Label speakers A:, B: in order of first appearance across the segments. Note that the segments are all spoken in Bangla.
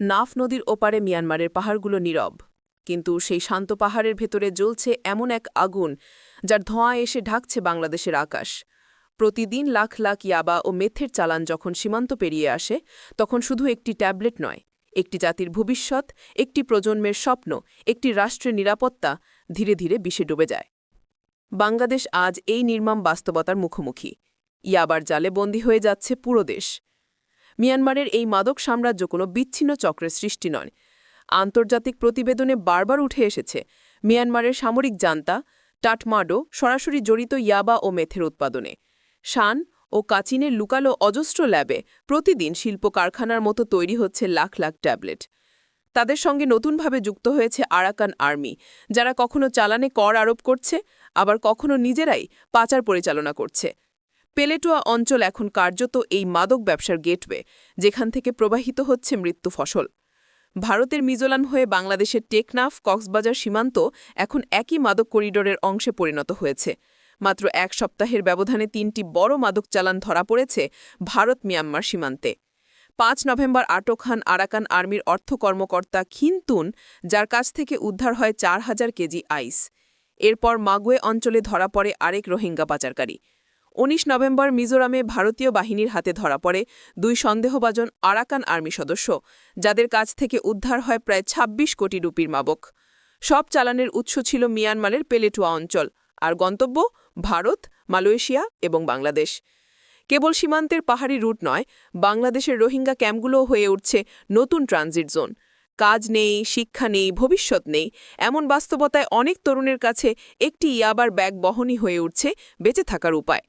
A: নাফ নদীর ওপারে মিয়ানমারের পাহাড়গুলো নীরব। কিন্তু সেই শান্ত পাহাড়ের ভেতরে জ্বলছে এমন এক আগুন, যার ধোঁয়া এসে ঢাকছে বাংলাদেশের আকাশ। প্রতিদিন লাখ লাখ ইয়াবা ও মেথের চালান যখন সীমান্ত পেরিয়ে আসে, তখন শুধু একটি ট্যাবলেট নয়, একটি জাতির ভবিষ্যৎ, একটি প্রজন্মের স্বপ্ন, একটি রাষ্ট্রের নিরাপত্তা ধীরে ধীরে বিষে ডুবে যায়। বাংলাদেশ আজ এই নির্মম বাস্তবতার মুখোমুখি। ইয়াবার জালে বন্দী হয়ে যাচ্ছে পুরো দেশ। মিয়ানমারের এই মাদক সাম্রাজ্য কোনো বিচ্ছিন্ন চক্রের সৃষ্টি নয়। আন্তর্জাতিক প্রতিবেদনে বারবার উঠে এসেছে, মিয়ানমারের সামরিক জান্তা টাটমাডো সরাসরি জড়িত ইয়াবা ও মেথের উৎপাদনে। শান ও কাচিনের লুকালো অজস্র ল্যাবে প্রতিদিন শিল্প কারখানার মতো তৈরি হচ্ছে লাখ লাখ ট্যাবলেট। তাদের সঙ্গে নতুনভাবে যুক্ত হয়েছে আরাকান আর্মি, যারা কখনো চালানে কর আরোপ করছে, আবার কখনো নিজেরাই পাচার পরিচালনা করছে। পেলেটুয়া অঞ্চল এখন কার্যত এই মাদক ব্যবসার গেটওয়ে, যেখান থেকে প্রবাহিত হচ্ছে মৃত্যু ফসল। ভারতের মিজোলাম হয়ে বাংলাদেশের টেকনাফ, কক্সবাজার সীমান্ত এখন একই মাদক করিডোরের অংশে পরিণত হয়েছে। মাত্র এক সপ্তাহের ব্যবধানে তিনটি বড় মাদক চালান ধরা পড়েছে ভারত মিয়ানমার সীমান্তে। পাঁচ নভেম্বর আটক খান আরাকান আর্মির অর্থ কর্মকর্তা খিনতুন, যার কাছ থেকে উদ্ধার হয় চার হাজার কেজি আইস। এরপর মাগুয়ে অঞ্চলে ধরা পড়ে আরেক রোহিঙ্গা পাচারকারী ১৯ নভেম্বর মিজোরামে ভারতীয় বাহিনীর হাতে ধরা পড়ে দুই সন্দেহভাজন আরাকান আর্মি সদস্য, যাদের কাছ থেকে উদ্ধার হয় প্রায় ২৬ কোটি রুপির মাবক। সব চালানের উৎস ছিল মিয়ানমারের পেলেটুয়া অঞ্চল, আর গন্তব্য ভারত, মালয়েশিয়া এবং বাংলাদেশ। কেবল সীমান্তের পাহাড়ি রুট নয়, বাংলাদেশের রোহিঙ্গা ক্যাম্পগুলোও হয়ে উঠছে নতুন ট্রানজিট জোন। কাজ নেই, শিক্ষা নেই, ভবিষ্যৎ নেই, এমন বাস্তবতায় অনেক তরুণের কাছে একটি ইয়াবার ব্যাগ বহনই হয়ে উঠছে বেঁচে থাকার উপায়।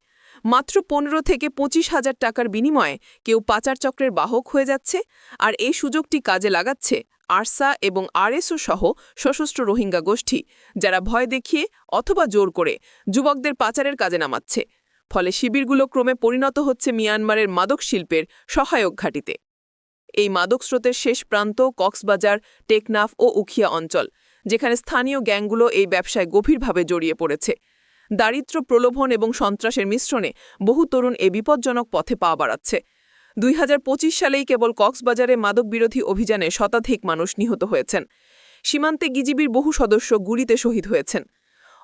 A: মাত্র পনেরো থেকে পঁচিশ হাজার টাকার বিনিময়ে কেউ পাচার চক্রের বাহক হয়ে যাচ্ছে, আর এই সুযোগটি কাজে লাগাচ্ছে আরসা এবং আরএসও সহ সশস্ত্র রোহিঙ্গা গোষ্ঠী, যারা ভয় দেখিয়ে অথবা জোর করে যুবকদের পাচারের কাজে নামাচ্ছে। ফলে শিবিরগুলো ক্রমে পরিণত হচ্ছে মিয়ানমারের মাদক শিল্পের সহায়ক ঘাটিতে। এই মাদক স্রোতের শেষ প্রান্ত কক্সবাজার, টেকনাফ ও উখিয়া অঞ্চল, যেখানে স্থানীয় গ্যাংগুলো এই ব্যবসায় গভীরভাবে জড়িয়ে পড়েছে। দারিদ্র প্রলোভন এবং সন্ত্রাসের মিশ্রণে বহু তরুণ এ বিপজ্জনক পথে পা বাড়াচ্ছে। দুই হাজার পঁচিশ সালেই কেবল কক্সবাজারে মাদক বিরোধী অভিযানে শতাধিক মানুষ নিহত হয়েছেন। সীমান্তে গিজিবির বহু সদস্য গুলিতে শহীদ হয়েছেন।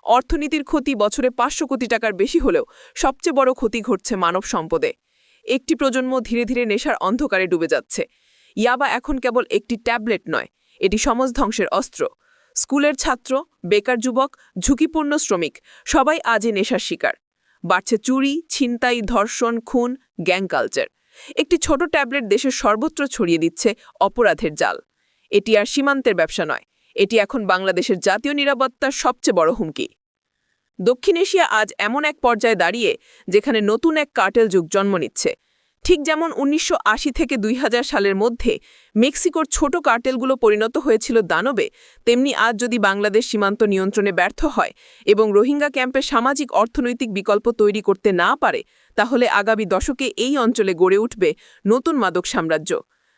A: অর্থনীতির ক্ষতি বছরে পাঁচশো কোটি টাকার বেশি হলেও সবচেয়ে বড় ক্ষতি ঘটছে মানব সম্পদে। একটি প্রজন্ম ধীরে ধীরে নেশার অন্ধকারে ডুবে যাচ্ছে। ইয়াবা এখন কেবল একটি ট্যাবলেট নয়, এটি সমাজ ধ্বংসের অস্ত্র। স্কুলের ছাত্র, বেকার যুবক, ঝুঁকিপূর্ণ শ্রমিক, সবাই আজই নেশার শিকার। বাড়ছে চুরি, ছিনতাই, ধর্ষণ, খুন, গ্যাং কালচার। একটি ছোট ট্যাবলেট দেশের সর্বত্র ছড়িয়ে দিচ্ছে অপরাধের জাল। এটি আর সীমান্তের ব্যবসা নয়, এটি এখন বাংলাদেশের জাতীয় নিরাপত্তার সবচেয়ে বড় হুমকি। দক্ষিণ এশিয়া আজ এমন এক পর্যায়ে দাঁড়িয়ে, যেখানে নতুন এক কার্টেল যুগ জন্ম নিচ্ছে। ঠিক যেমন উনিশশো আশি থেকে দুই হাজার সালের মধ্যে মেক্সিকোর ছোট কার্টেলগুলো পরিণত হয়েছিল দানবে, তেমনি আজ যদি বাংলাদেশ সীমান্ত নিয়ন্ত্রণে ব্যর্থ হয় এবং রোহিঙ্গা ক্যাম্পে সামাজিক অর্থনৈতিক বিকল্প তৈরি করতে না পারে, তাহলে আগামী দশকে এই অঞ্চলে গড়ে উঠবে নতুন মাদক সাম্রাজ্য,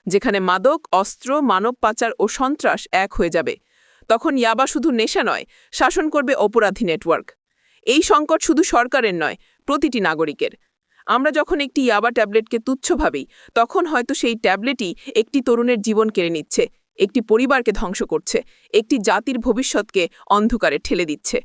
A: যেখানে মাদক, অস্ত্র, মানব পাচার ও সন্ত্রাস এক হয়ে যাবে। তখন ইয়াবা শুধু নেশা নয়, শাসন করবে অপরাধী নেটওয়ার্ক। এই সংকট শুধু সরকারের নয়, প্রতিটি নাগরিকের। আমরা যখন একটি ইয়াবা ট্যাবলেটকে তুচ্ছ ভাবি, তখন হয়তো সেই ট্যাবলেটই একটি তরুণের জীবন কেড়ে নিচ্ছে, একটি পরিবারকে ধ্বংস করছে, একটি জাতির ভবিষ্যৎকে অন্ধকারে ঠেলে দিচ্ছে।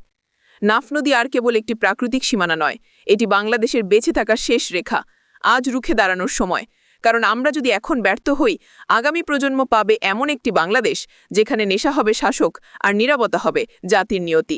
A: নাফ নদী আর কেবল একটি প্রাকৃতিক সীমানা নয়, এটি বাংলাদেশের বেঁচে থাকার শেষ রেখা, আজ রুখে দাঁড়ানোর সময়। কারণ আমরা যদি এখন ব্যর্থ হই, আগামী প্রজন্ম পাবে এমন একটি বাংলাদেশ, যেখানে নেশা হবে শাসক আর নিরাপত্তা হবে জাতির নিয়তি।